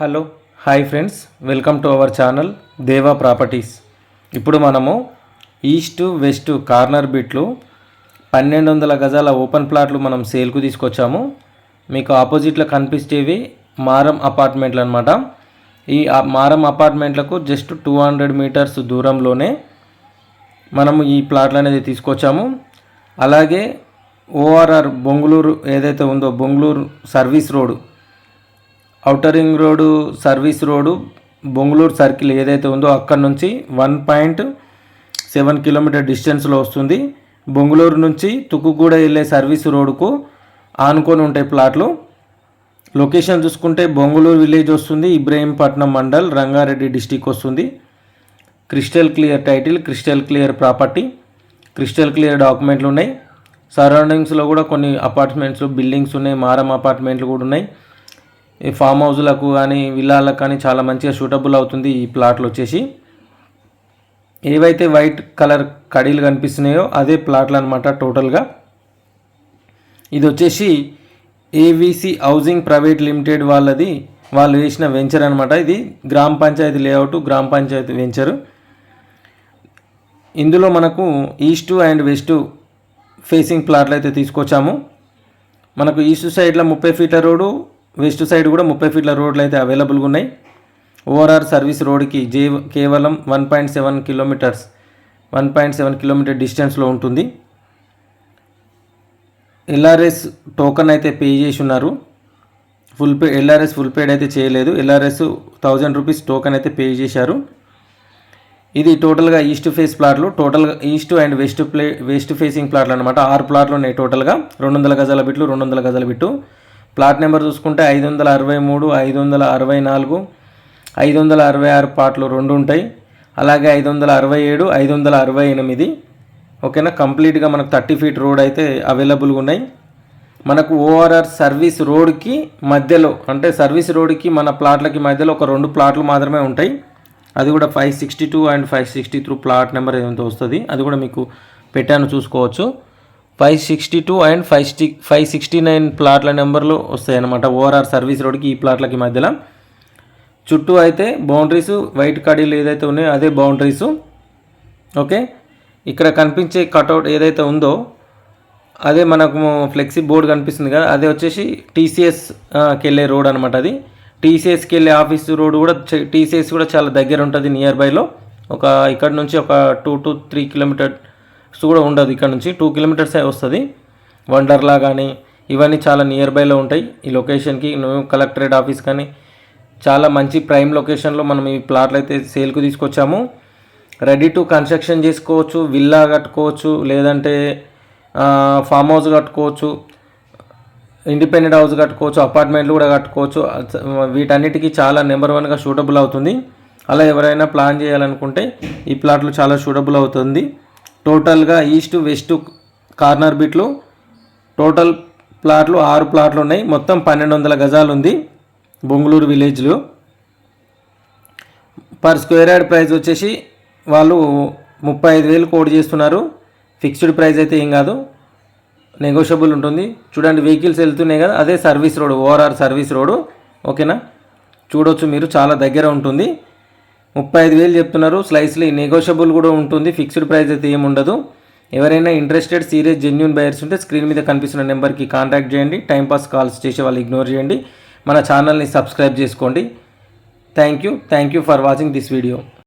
Hello hi friends. Welcome to our channel Deva properties. ఇప్పుడు మనము east west corner బిట్లు పన్నెండు వందల గజాల ఓపెన్ ప్లాట్లు మనం సేల్కు తీసుకొచ్చాము. మీకు ఆపోజిట్లో కనిపించేవి మారం అపార్ట్మెంట్లు అనమాట ఈ మారం అపార్ట్మెంట్లకు జస్ట్ టూ హండ్రెడ్ మీటర్స్ దూరంలోనే మనము ఈ ప్లాట్లు అనేది తీసుకొచ్చాము. అలాగే ఓఆర్ఆర్ బొంగుళూరు ఏదైతే ఉందో Bonguluru service road outer ring road service road Bongaluru circle ఏదైతే ఉందో అక్కడ నుంచి వన్ పాయింట్ సెవెన్ కిలోమీటర్ డిస్టెన్స్లో వస్తుంది. బొంగుళూరు నుంచి తుక్కుగూడ వెళ్ళే సర్వీస్ రోడ్డుకు ఆనుకొని ఉంటాయి ప్లాట్లు. లొకేషన్ చూసుకుంటే బొంగుళూరు విలేజ్ వస్తుంది ఇబ్రహీంపట్నం మండల్ రంగారెడ్డి డిస్టిక్ వస్తుంది. Crystal clear title crystal clear property crystal clear డాక్యుమెంట్లు ఉన్నాయి. సరౌండింగ్స్లో కూడా కొన్ని అపార్ట్మెంట్స్ బిల్డింగ్స్ ఉన్నాయి మారం అపార్ట్మెంట్లు కూడా ఉన్నాయి. ఈ ఫామ్ హౌస్లకు కానీ విల్లాలకు కానీ చాలా మంచిగా సూటబుల్ అవుతుంది ఈ ప్లాట్లు వచ్చేసి. ఏవైతే వైట్ కలర్ కడీలు కనిపిస్తున్నాయో అదే ప్లాట్లు అనమాట టోటల్గా. ఇది వచ్చేసి ఏవిసి హౌసింగ్ ప్రైవేట్ లిమిటెడ్ వాళ్ళది వాళ్ళు వేసిన వెంచర్ అనమాట ఇది. గ్రామ పంచాయతీ లేఅవుట్ గ్రామ పంచాయతీ వెంచరు. ఇందులో మనకు ఈస్ట్ అండ్ వెస్ట్ ఫేసింగ్ ప్లాట్లు అయితే తీసుకొచ్చాము. మనకు ఈస్ట్ సైడ్లో ముప్పై ఫీట్ల రోడ్డు వెస్ట్ సైడ్ కూడా ముప్పై ఫీట్ల రోడ్లు అయితే అవైలబుల్గా ఉన్నాయి. ఓఆర్ఆర్ సర్వీస్ రోడ్కి జే కేవలం one point seven kilometers one point seven kilometer డిస్టెన్స్లో ఉంటుంది. ఎల్ఆర్ఎస్ టోకన్ అయితే పే చేసి ఉన్నారు. Full pay LRS full paid అయితే చేయలేదు. ఎల్ఆర్ఎస్ థౌజండ్ రూపీస్ టోకన్ అయితే పే చేశారు. ఇది టోటల్గా ఈస్ట్ ఫేస్ ప్లాట్లు టోటల్గా east and west play west facing ప్లాట్లు అనమాట ఆరు ప్లాట్లు ఉన్నాయి టోటల్గా. రెండు వందల గజాల బిట్లు రెండు వందల గజాల బిట్టు. ప్లాట్ నెంబర్ చూసుకుంటే ఐదు వందల అరవై మూడు ఐదు వందల అరవై నాలుగు ఐదు వందల అరవై ఆరు ప్లాట్లు రెండు ఉంటాయి. అలాగే ఐదు వందల అరవై ఏడు ఐదు వందల అరవై ఎనిమిది. ఓకేనా? కంప్లీట్గా మనకు థర్టీ ఫీట్ రోడ్ అయితే అవైలబుల్గా ఉన్నాయి. మనకు ఓఆర్ఆర్ సర్వీస్ రోడ్కి మధ్యలో అంటే సర్వీస్ రోడ్కి మన ప్లాట్లకి మధ్యలో ఒక రెండు ప్లాట్లు మాత్రమే ఉంటాయి. అది కూడా five sixty two and five sixty three plot number ఏదో వస్తుంది. అది కూడా మీకు పెట్టాను చూసుకోవచ్చు. Five sixty two and five sixty five sixty nine ప్లాట్ల నెంబర్లు వస్తాయన్నమాట. ఓఆర్ఆర్ సర్వీస్ రోడ్కి ఈ ప్లాట్లకి మధ్యలో. చుట్టూ అయితే బౌండరీస్ వైట్ కడీలు ఏదైతే ఉన్నాయో అదే బౌండరీస్. ఓకే? ఇక్కడ కనిపించే కటౌట్ ఏదైతే ఉందో అదే మనకు ఫ్లెక్సీ బోర్డు కనిపిస్తుంది కదా అదే వచ్చేసి టీసీఎస్కి వెళ్ళే రోడ్ అనమాట అది. టీసీఎస్కి వెళ్ళే ఆఫీస్ రోడ్ కూడా టీసీఎస్ కూడా చాలా దగ్గర ఉంటుంది నియర్ బైలో. ఒక ఇక్కడ నుంచి ఒక టూ టు త్రీ కిలోమీటర్ కూడా ఉండదు. ఇక్కడ నుంచి టూ కిలోమీటర్స్ వస్తుంది. వండర్లా కానీ ఇవన్నీ చాలా నియర్ బైలో ఉంటాయి. ఈ లొకేషన్కి కలెక్టరేట్ ఆఫీస్ కానీ చాలా మంచి ప్రైమ్ లొకేషన్లో మనం ఈ ప్లాట్లు అయితే సేల్కు తీసుకొచ్చాము. రెడీ టు కన్స్ట్రక్షన్ చేసుకోవచ్చు విల్లా కట్టుకోవచ్చు లేదంటే ఫామ్ హౌస్ కట్టుకోవచ్చు ఇండిపెండెంట్ హౌస్ కట్టుకోవచ్చు అపార్ట్మెంట్లు కూడా కట్టుకోవచ్చు. వీటన్నిటికీ చాలా నెంబర్ వన్గా సూటబుల్ అవుతుంది. అలా ఎవరైనా ప్లాన్ చేయాలనుకుంటే ఈ ప్లాట్లు చాలా సూటబుల్ అవుతుంది. టోటల్గా ఈస్ట్ వెస్ట్ కార్నర్ బిట్లు టోటల్ ప్లాట్లు ఆరు ప్లాట్లు ఉన్నాయి. మొత్తం పన్నెండు వందల గజాలు ఉంది బొంగుళూరు విలేజ్లో. పర్ స్క్వేర్ యార్డ్ ప్రైస్ వచ్చేసి వాళ్ళు ముప్పై ఐదు వేలు కోడ్ చేస్తున్నారు. ఫిక్స్డ్ ప్రైస్ అయితే ఏం కాదు. నెగోషియబుల్ ఉంటుంది. చూడండి వెహికల్స్ వెళ్తున్నాయి కదా అదే service road ORR service road. ఓకేనా? చూడొచ్చు మీరు చాలా దగ్గర ఉంటుంది. ముప్పై ఐదు వేలు చెప్తున్నారు. స్లైస్లీ నెగోషియబుల్ కూడా ఉంటుంది. ఫిక్స్డ్ ప్రైస్ అయితే ఏమి ఉండదు ఎవరైనా ఇంట్రెస్టెడ్ సీరియస్ జెన్యున్ బయర్స్ ఉంటే స్క్రీన్ మీద కనిపిస్తున్న నెంబర్కి కాంటాక్ట్ చేయండి. టైంపాస్ కాల్స్ చేసే వాళ్ళు ఇగ్నోర్ చేయండి. మన ఛానల్ని సబ్స్క్రైబ్ చేసుకోండి. Thank you thank you for watching this video